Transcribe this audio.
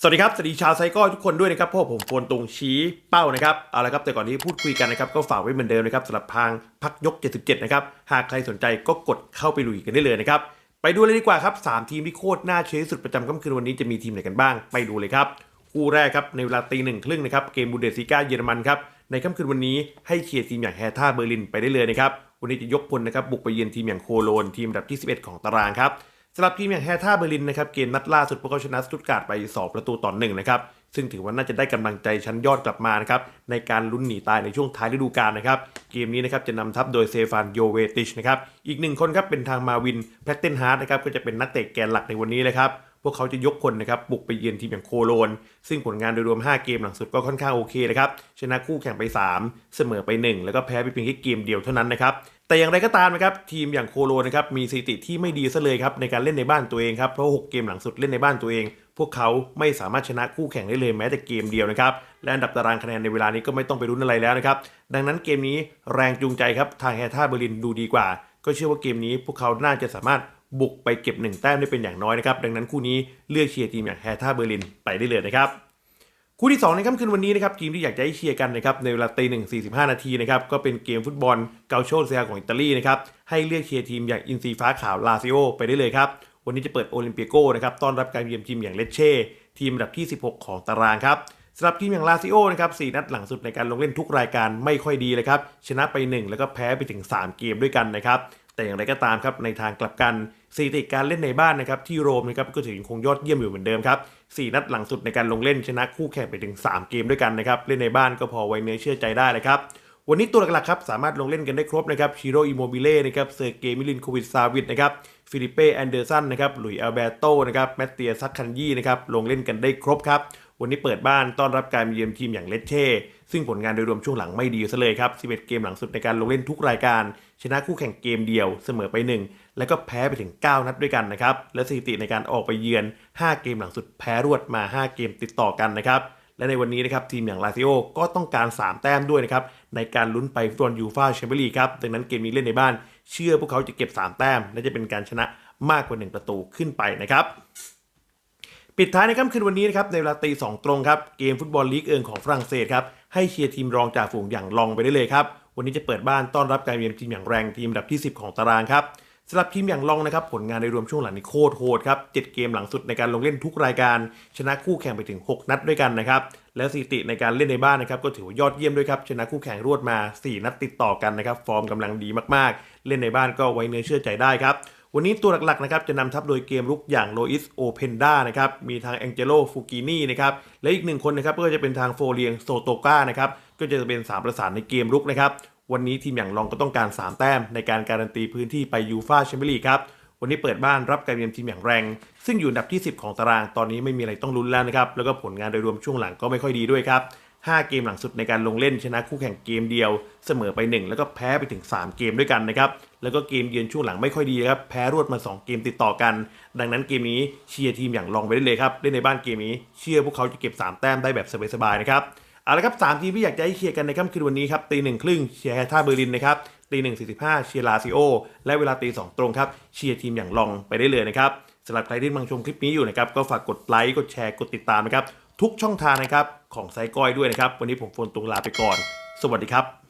สวัสดีครับ สวัสดีชาวไซก้ทุกคนด้วยนะครับพราะผมโฟนตรงชี้เป้านะครับ เอาละครับ แต่ก่อนที่พูดคุยกันนะครับ ก็ฝากไว้เหมือนเดิมนะครับสำหรับทางพักยก 77 นะครับ หากใครสนใจก็กดเข้าไปลุยกันได้เลยนะครับ ไปดูเลยดีกว่าครับ 3 ทีมที่โคตรน่าเชื่อสุดประจำค่ำคืนวันนี้จะมีทีมไหนกันบ้าง ไปดูเลยครับ คู่แรกครับ ในเวลาตีหนึ่งครึ่งนะครับ เกมบูเดสซิก้าเยอรมันครับ ในค่ำคืนวันนี้ให้เชียร์ทีมอย่างแฮท่าเบอร์ลินไปได้เลยนะครับ วันนี้จะยกพลนะครับบุกไปเยือนทีมอย่างโคโลนทีมอันดับที่ 11 ของตารางครับ สำหรับทีมอย่างแฮท่าเบอร์ลินนะครับเกมนัดล่าสุดพวกเขาชนะสตุตการ์ดไป 2 ประตูต่อหนึ่งนะครับซึ่งถือว่าน่าจะได้กำลังใจชั้นยอดกลับมานะครับในการลุ้นหนีตายในช่วงท้ายฤดูกาลนะครับเกมนี้นะครับจะนำทัพโดยเซฟานโยเวติชนะครับอีกหนึ่งคนครับเป็นทางมาวินแพตเทนฮาร์ดนะครับก็จะเป็นนักเตะแกนหลักในวันนี้เลยครับ พวกเขาจะยกคนนะครับบุกไปเยือนทีมอย่างโคโลน ซึ่งผลงานโดยรวม 5 เกมหลังสุดก็ค่อนข้างโอเคนะครับชนะคู่แข่งไป 3 เสมอไป 1 แล้วก็แพ้ไปเพียงแค่เกมเดียวเท่านั้นนะครับแต่อย่างไรก็ตามนะครับทีมอย่างโคโลนะครับมีสถิติที่ไม่ดีซะเลยครับในการเล่นในบ้านตัวเองครับเพราะ 6 เกมหลังสุดเล่นในบ้านตัวเอง พวกเขาไม่สามารถชนะคู่แข่งได้เลยแม้แต่เกมเดียวนะครับและอันดับตารางคะแนนในเวลานี้ก็ไม่ต้องไปรุ้นอะไรแล้วนะครับดังนั้นเกมนี้แรงจูงใจครับทางแฮท่าเบอร์ลินดูดีกว่า ก็เชื่อว่าเกมนี้พวกเขาน่าจะสามารถ บุกไปเก็บหนึ่งแต้มได้เป็นอย่างน้อยนะครับ ดังนั้นคู่นี้เลือกเชียร์ทีมอย่างแฮท่าเบอร์ลินไปได้เลยนะครับ คู่ที่ 2 ในค่ำคืนวันนี้นะครับทีมที่อยากจะให้เชียร์กันนะครับในเวลาตีหนึ่งสี่สิบห้านาทีนะครับก็เป็นเกมฟุตบอลเกาโชเซียของอิตาลีนะครับให้เลือกเชียร์ทีมอย่างอินซีฟ้าขาวลาซิโอไปได้เลยครับวันนี้จะเปิดโอลิมเปียโกนะครับต้อนรับการเยือนทีมอย่างเลเช่ทีมอันดับที่ 16 ของตารางครับสำหรับทีมอย่างลาซิโอนะครับสี่นัดหลังสุดในการลงเล่นทุกรายการไม่ค่อยดีเลยครับชนะไป 1 แล้วก็แพ้ไปถึง 3 เกมด้วยกันนะครับแต่อย่างไรก็ตามครับในทางกลับกัน สถิติการเล่นในบ้านนะครับที่โรมนะครับก็ถือคงยอดเยี่ยมอยู่เหมือนเดิมครับ4นัดหลังสุดในการลงเล่นชนะคู่แข่งไปถึง 3 เกมด้วยกันนะครับเล่นในบ้านก็พอไว้เนื้อเชื่อใจได้เลยครับวันนี้ตัวหลักๆครับสามารถลงเล่นกันได้ครบนะครับชิโรอิโมบิเล่นะครับเซอร์เกมิลินโควิดซาวิดนะครับฟิลิเป้แอนเดอร์สันนะครับหลุยอัลเบโตนะครับแมตเตียซักคันยี่นะครับลงเล่นกันได้ครบครับ วันนี้เปิดบ้านต้อนรับการมาเยือนทีมอย่างเลเช่ซึ่งผลงานโดยรวมช่วงหลังไม่ดีซะเลยครับ 11 เกมหลังสุดในการลงเล่นทุกรายการ ชนะคู่แข่งเกมเดียวเสมอไป 1 แล้วก็แพ้ไปถึง 9 นัดด้วยกันนะครับ และสถิติในการออกไปเยือน 5 เกมหลังสุดแพ้รวดมา 5 เกมติดต่อกันนะครับและในวันนี้นะครับทีมอย่างลาซิโอก็ต้องการ 3 แต้มด้วยนะครับในการลุ้นไปฟุตบอลยูฟ่าแชมเปี้ยนลีกครับดังนั้นเกมนี้เล่นในบ้าน เชื่อพวกเขาจะเก็บ 3 แต้มและจะเป็นการชนะมากกว่า 1 ประตูขึ้นไปนะครับ ปิดท้ายในค่ำคืนวันนี้นะครับในเวลาตีสองตรงครับเกมฟุตบอลลีกเอิงของฝรั่งเศสครับให้เชียร์ทีมรองจ่าฝูงอย่างลองไปได้เลยครับวันนี้จะเปิดบ้านต้อนรับการเยือนทีมอย่างแรงทีมอันดับที่ 10 ของตารางครับสำหรับทีมอย่างลองนะครับผลงานในรวมช่วงหลังนี้โคตรโหดครับ7เกมหลังสุดในการลงเล่นทุกรายการ ชนะคู่แข่งไปถึง 6 นัดด้วยกันนะครับและสถิติในการเล่นในบ้านนะครับก็ถือว่ายอดเยี่ยมด้วยครับชนะคู่แข่งรวดมา 4 นัดติดต่อกันนะครับฟอร์มกำลังดีมากๆ เล่นในบ้านก็ไว้เนื้อเชื่อใจได้ครับ วันนี้ตัวหลักๆนะครับจะนำทัพโดยเกมลุกอย่างโลอิสโอเพนด้านะครับมีทางแองเจโลฟูกินีนะครับและอีกหนึ่งคนนะครับก็จะเป็นทางโฟเลียงโซโตกานะครับก็จะเป็นสามประสานในเกมลุกนะครับวันนี้ทีมอย่างลองก็ต้องการ 3 แต้ม ในการการันตีพื้นที่ไปยูฟาแชมเปี้ยนลีกครับวันนี้เปิดบ้านรับการเยือนทีมอย่างแรง ซึ่งอยู่อันดับที่ 10 ของตารางตอนนี้ไม่มีอะไรต้องลุ้นแล้วนะครับแล้วก็ผลงานโดยรวมช่วงหลังก็ไม่ค่อยดีด้วยครับ 5 เกมหลังสุดในการลงเล่นชนะคู่แข่งเกมเดียวเสมอไป 1 แล้วก็แพ้ไปถึง 3 เกมด้วยกันนะครับ แล้วก็เกมเยือนช่วงหลังไม่ค่อยดีครับ แพ้รวดมา 2 เกมติดต่อกัน ดังนั้นเกมนี้เชียร์ทีมอย่างลองไปได้เลยครับ เล่นในบ้านเกมนี้เชื่อพวกเขาจะเก็บ 3 แต้มได้แบบสบายๆนะครับ เอาละครับสามทีมที่อยากจะให้เชียร์กันในค่ำคืนวันนี้ครับตีหนึ่งครึ่งเชียร์แฮท่าเบอร์ลินนะครับตีหนึ่งสี่สิบห้าเชียร์ลาซิโอ และเวลาตีสองตรงครับเชียร์ทีมอย่างลองไปได้เลยนะครับสำหรับใครที่กำลังชมคลิปนี้อยู่นะครับก็ฝากกดไลค์กดแชร์กดติดตามนะครับ ทุกช่องทางนะครับของไซก้อยด้วยนะครับ วันนี้ผมโฟนตรงลาไปก่อน สวัสดีครับ